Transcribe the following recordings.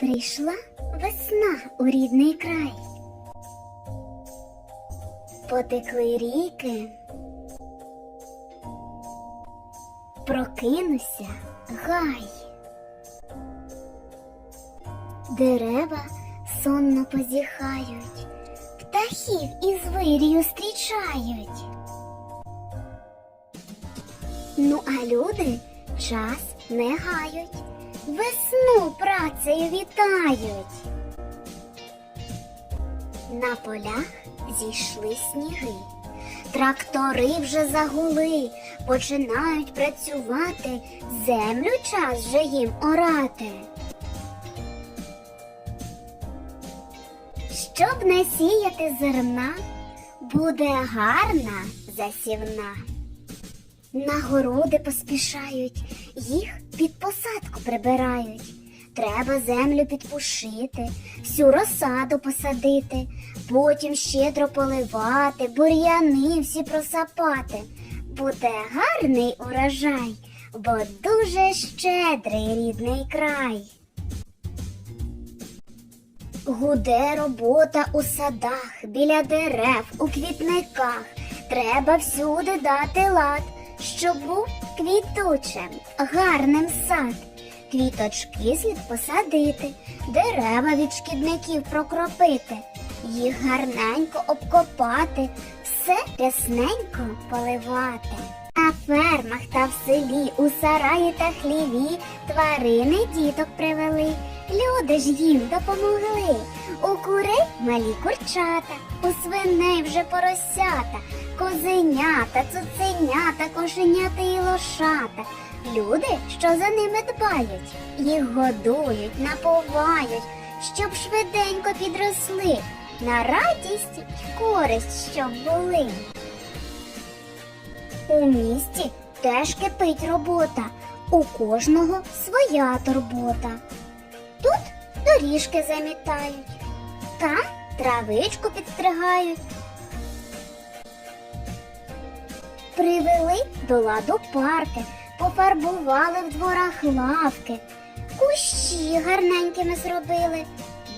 Прийшла весна у рідний край. Потекли ріки. Прокинувся гай. Дерева сонно позіхають, птахів із вирію зустрічають. Ну, а люди час не гають, весну працею вітають. На полях зійшли сніги, трактори вже загули, починають працювати, землю час вже їм орати. Щоб не сіяти зерна, буде гарна засівна. На городи поспішають, їх під посадку прибирають. Треба землю підпушити, всю розсаду посадити, потім щедро поливати, бур'яни всі просапати. Буде гарний урожай, бо дуже щедрий рідний край. Гуде робота у садах, біля дерев, у квітниках. Треба всюди дати лад, щоб був квітучим, гарним сад. Квіточки слід посадити, дерева від шкідників прокропити, їх гарненько обкопати, все рясненько поливати. На фермах та в селі, у сараї та хліві тварини діток привели. Люди ж їм допомогли. У курей малі курчата, у свиней вже поросята, козенята, цуценята, кошенята і лошата. Люди, що за ними дбають, їх годують, напувають, щоб швиденько підросли, на радість й користь, щоб були. У місті теж кипить робота, у кожного своя турбота. Доріжки замітають, там травичку підстригають. Привели до ладу парки, пофарбували в дворах лавки, кущі гарненькими зробили,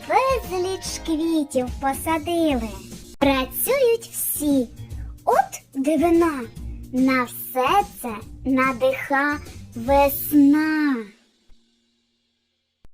безліч квітів посадили. Працюють всі, от дивина, на все це надиха весна.